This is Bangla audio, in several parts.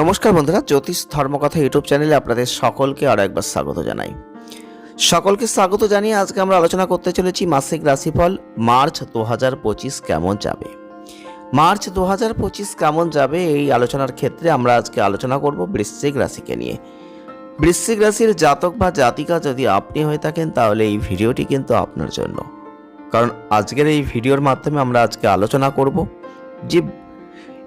নমস্কার বন্ধুরা, জ্যোতিষ ধর্মকথা ইউটিউব চ্যানেলে আপনাদের সকলকে আরও একবার স্বাগত জানাই। সকলকে স্বাগত জানিয়ে আজকে আমরা আলোচনা করতে চলেছি মাসিক রাশিফল, মার্চ দু হাজার পঁচিশ কেমন যাবে? মার্চ দু হাজার পঁচিশ কেমন যাবে এই আলোচনার ক্ষেত্রে আমরা আজকে আলোচনা করব বৃশ্চিক রাশিকে নিয়ে। বৃশ্চিক রাশির জাতক বা জাতিকা যদি আপনি হয়ে থাকেন, তাহলে এই ভিডিওটি কিন্তু আপনার জন্য। কারণ আজকের এই ভিডিওর মাধ্যমে আমরা আজকে আলোচনা করব যে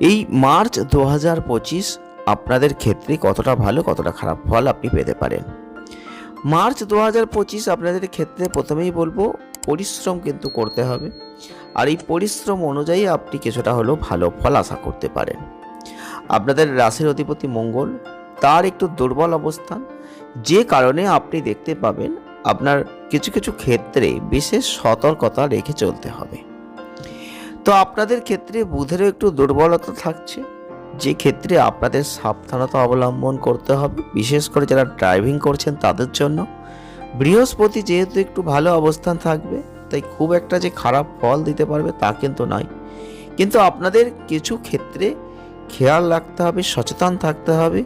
এই মার্চ দু হাজার পঁচিশ আপনাদের ক্ষেত্রে কতটা ভালো, কতটা খারাপ ফল আপনি পেতে পারেন। মার্চ দু হাজার পঁচিশ আপনাদের ক্ষেত্রে প্রথমেই বলব, পরিশ্রম কিন্তু করতে হবে। আর এই পরিশ্রম অনুযায়ী আপনি কিছুটা হলেও ভালো ফল আশা করতে পারেন। আপনাদের রাশির অধিপতি মঙ্গল, তার একটু দুর্বল অবস্থান, যে কারণে আপনি দেখতে পাবেন আপনার কিছু কিছু ক্ষেত্রে বিশেষ সতর্কতা রেখে চলতে হবে। তো আপনাদের ক্ষেত্রে বুধেরও একটু দুর্বলতা থাকছে। যে ক্ষেত্রে আপনাদের সাবধানতা অবলম্বন করতে হবে, বিশেষ করে যারা ড্রাইভিং করছেন তাদের জন্য। বৃহস্পতি যেহেতু একটু ভালো অবস্থান থাকবে, তাই খুব একটা যে খারাপ ফল দিতে পারবে তা কিন্তু নয়। কিন্তু আপনাদের কিছু ক্ষেত্রে খেয়াল রাখতে হবে, সচেতন থাকতে হবে,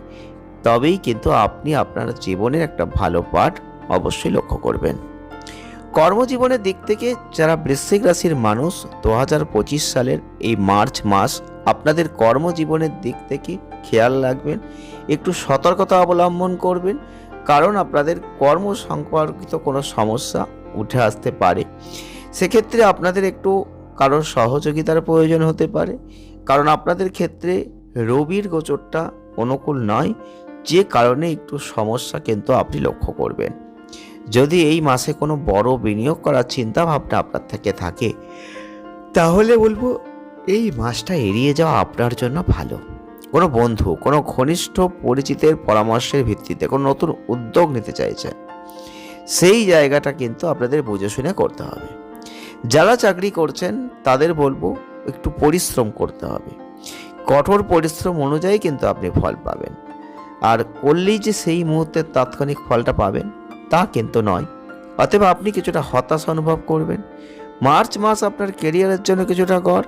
তবেই কিন্তু আপনি আপনার জীবনের একটা ভালো পাঠ অবশ্যই লক্ষ্য করবেন। কর্মজীবনের দিক থেকে যারা বৃশ্চিক রাশির মানুষ, দু হাজার পঁচিশ সালের এই মার্চ মাস আপনাদের কর্মজীবনের দিক থেকে খেয়াল রাখবেন, একটু সতর্কতা অবলম্বন করবেন, কারণ আপনাদের কর্ম সম্পর্কিত কোনো সমস্যা উঠে আসতে পারে। সেক্ষেত্রে আপনাদের একটু কারোর সহযোগিতার প্রয়োজন হতে পারে, কারণ আপনাদের ক্ষেত্রে রবির গোচরটা অনুকূল নয়, যে কারণে একটু সমস্যা কিন্তু আপনি লক্ষ্য করবেন। যদি এই মাসে কোনো বড় বিনিয়োগ করার চিন্তা ভাবনা আপনার থেকে থাকে, তাহলে বলব এই মাসটা এড়িয়ে যাওয়া আপনার জন্য ভালো। কোনো বন্ধু, কোনো ঘনিষ্ঠ পরিচিতের পরামর্শের ভিত্তিতে কোনো নতুন উদ্যোগ নিতে চাইছেন সেই জায়গাটা কিন্তু আপনাদের বুঝে শুনে করতে হবে। যারা চাকরি করছেন, তাদের বলব একটু পরিশ্রম করতে হবে। কঠোর পরিশ্রম অনুযায়ী কিন্তু আপনি ফল পাবেন। আর করলেই যে সেই মুহূর্তের তাৎক্ষণিক ফলটা পাবেন, তা কিন্তু নয়। অতএব আপনি কিছুটা হতাশা অনুভব করবেন। মার্চ মাস আপনার কেরিয়ারের জন্য কিছুটা গড়।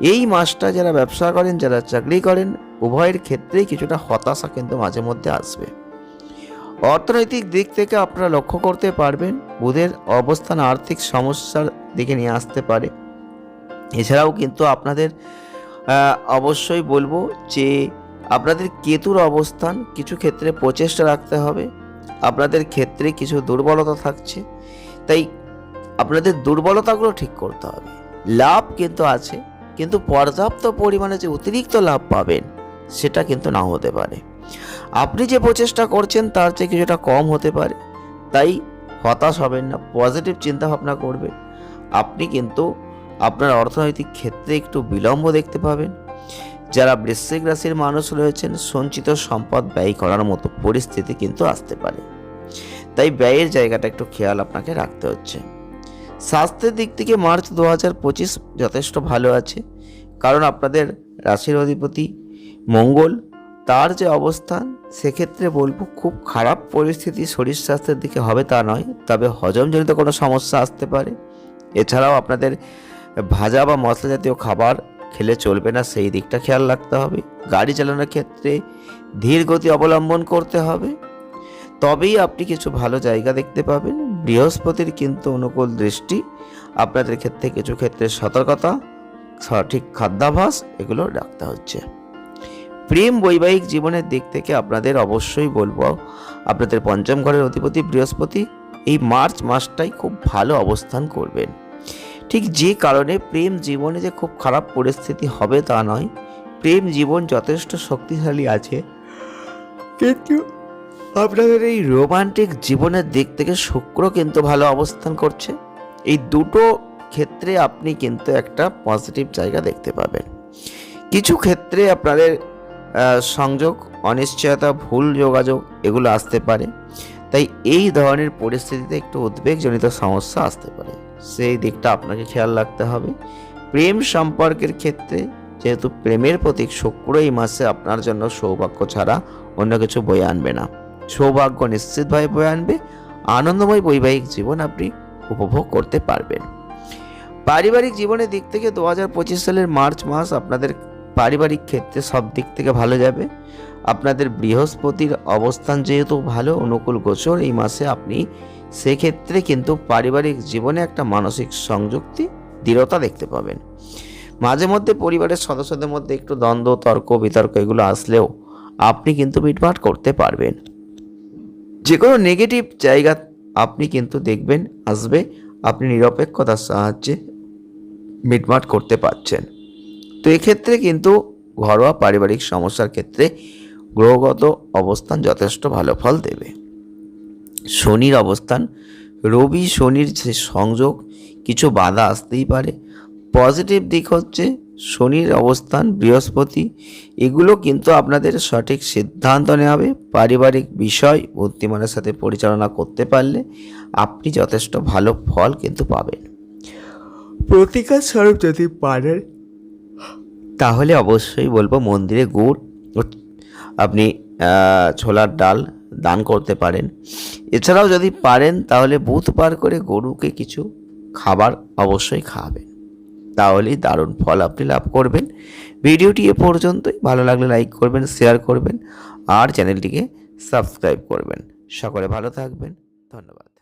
এই মাসটা যারা ব্যবসা করেন, যারা চাকরি করেন, উভয়ের ক্ষেত্রেই কিছুটা হতাশা কিন্তু মাঝে মধ্যে আসবে। অর্থনৈতিক দিক থেকে আপনারা লক্ষ্য করতে পারবেন, বুধের অবস্থান আর্থিক সমস্যার দিকে নিয়ে আসতে পারে। এছাড়াও কিন্তু আপনাদের অবশ্যই বলব যে আপনাদের কেতুর অবস্থান কিছু ক্ষেত্রে প্রচেষ্টা রাখতে হবে। আপনাদের ক্ষেত্রে কিছু দুর্বলতা থাকছে। তাই আপনাদের দুর্বলতাগুলো ঠিক করতে হবে। লাভ কিন্তু আছে। কিন্তু পর্যাপ্ত পরিমাণে যে অতিরিক্ত লাভ পাবেন, সেটা কিন্তু নাও হতে পারে। আপনি যে প্রচেষ্টা করছেন, তার চেয়ে কিছুটা কম হতে পারে। তাই হতাশ হবেন না, পজিটিভ চিন্তা ভাবনা করবেন। আপনি কিন্তু আপনার অর্থনৈতিক ক্ষেত্রে একটু বিলম্ব দেখতে পাবেন। যারা বৃশ্চিক রাশির মানুষ রয়েছেন, সঞ্চিত সম্পদ ব্যয় করার মতো পরিস্থিতি কিন্তু আসতে পারে। তাই ব্যয়ের জায়গাটা একটু খেয়াল আপনাকে রাখতে হচ্ছে। স্বাস্থ্যের দিক থেকে মার্চ দু হাজার পঁচিশ যথেষ্ট ভালো আছে। কারণ আপনাদের রাশির অধিপতি মঙ্গল, তার যে অবস্থান, সেক্ষেত্রে বলব খুব খারাপ পরিস্থিতি শরীর স্বাস্থ্যের দিকে হবে তা নয়, তবে হজমজনিত কোনো সমস্যা আসতে পারে। এছাড়াও আপনাদের ভাজা বা মশলা জাতীয় খাবার খেলে চলবে না, সেই দিকটা খেয়াল রাখতে হবে। গাড়ি চালানোর ক্ষেত্রে ধীর গতি অবলম্বন করতে হবে। তবেই আপনি কিছু ভালো জায়গা দেখতে পাবেন। বৃহস্পতির কিন্তু অনুকূল দৃষ্টি। আপনাদের ক্ষেত্রে কিছু ক্ষেত্রে সতর্কতা, সঠিক খাদ্যাভাস এগুলো রাখতে হচ্ছে। প্রেম বৈবাহিক জীবনের দিক থেকে আপনাদের অবশ্যই বলব, আপনাদের পঞ্চম ঘরের অধিপতি বৃহস্পতি এই মার্চ মাসটাই খুব ভালো অবস্থান করবেন। ঠিক যে কারণে প্রেম জীবনে যে খুব খারাপ পরিস্থিতি হবে তা নয়, প্রেম জীবন যথেষ্ট শক্তিশালী আছে। কিন্তু আপনাদের এই রোমান্টিক জীবনের দিক থেকে শুক্র কিন্তু ভালো অবস্থান করছে। এই দুটো ক্ষেত্রে আপনি কিন্তু একটা পজিটিভ জায়গা দেখতে পাবেন। কিছু ক্ষেত্রে আপনাদের সংযোগ, অনিশ্চয়তা, ভুল যোগাযোগ এগুলো আসতে পারে। তাই এই ধরনের পরিস্থিতিতে একটু উদ্বেগজনিত সমস্যা আসতে পারে। সেই দিকটা আপনাকে খেয়াল রাখতে হবে। প্রেম সম্পর্কের ক্ষেত্রে যেহেতু প্রেমের প্রতীক শুক্র এই মাসে আপনার জন্য সৌভাগ্য ছাড়া অন্য কিছু বয়ে আনবে না। সৌভাগ্য নিশ্চিতভাবে বয়ে আনবে, আনন্দময় বৈবাহিক জীবন আপনি উপভোগ করতে পারবেন। পারিবারিক জীবনের দিক থেকে দু হাজার পঁচিশ সালের মার্চ মাস আপনাদের পারিবারিক ক্ষেত্রে সব দিক থেকে ভালো যাবে। আপনাদের বৃহস্পতির অবস্থান যেহেতু ভালো, অনুকূল গোচর এই মাসে আপনি সেক্ষেত্রে কিন্তু পারিবারিক জীবনে একটা মানসিক সংযুক্তি, দৃঢ়তা দেখতে পাবেন। মাঝে মধ্যে পরিবারের সদস্যদের মধ্যে একটু দ্বন্দ্ব, তর্ক, বিতর্ক এগুলো আসলেও আপনি কিন্তু মিটমাট করতে পারবেন। যে কোনো নেগেটিভ জায়গা আপনি কিন্তু দেখবেন, আসবে, আপনি নিরপেক্ষতার সাহায্যে মিটমাট করতে পারছেন। তো এক্ষেত্রে কিন্তু ঘরোয়া পারিবারিক সমস্যার ক্ষেত্রে গ্রহগত অবস্থান যথেষ্ট ভালো ফল দেবে। শনির অবস্থান, রবি শনির যে সংযোগ, কিছু বাধা আসতেই পারে। পজিটিভ দিক হচ্ছে শনির অবস্থান বৃহস্পতি এগুলো কিন্তু আপনাদের সঠিক সিদ্ধান্ত নেওয়াবে পারিবারিক বিষয় বুদ্ধিমানের সাথে পরিচালনা করতে পারলে আপনি যথেষ্ট ভালো ফল কিন্তু পাবেন। প্রতিকার স্বরূপ যদি পারেন তাহলে অবশ্যই বলব মন্দিরে গুড় আপনি ছোলার ডাল দান করতে পারেন। এছাড়াও যদি পারেন তাহলে বুধবার করে গরুকে কিছু খাবার অবশ্যই খাওয়াবেন। তাহলেই দারুণ ফল আপনি লাভ করবেন। ভিডিওটি এ পর্যন্তই। ভালো লাগলে লাইক করবেন, শেয়ার করবেন আর চ্যানেলটিকে সাবস্ক্রাইব করবেন। সকলে ভালো থাকবেন। ধন্যবাদ।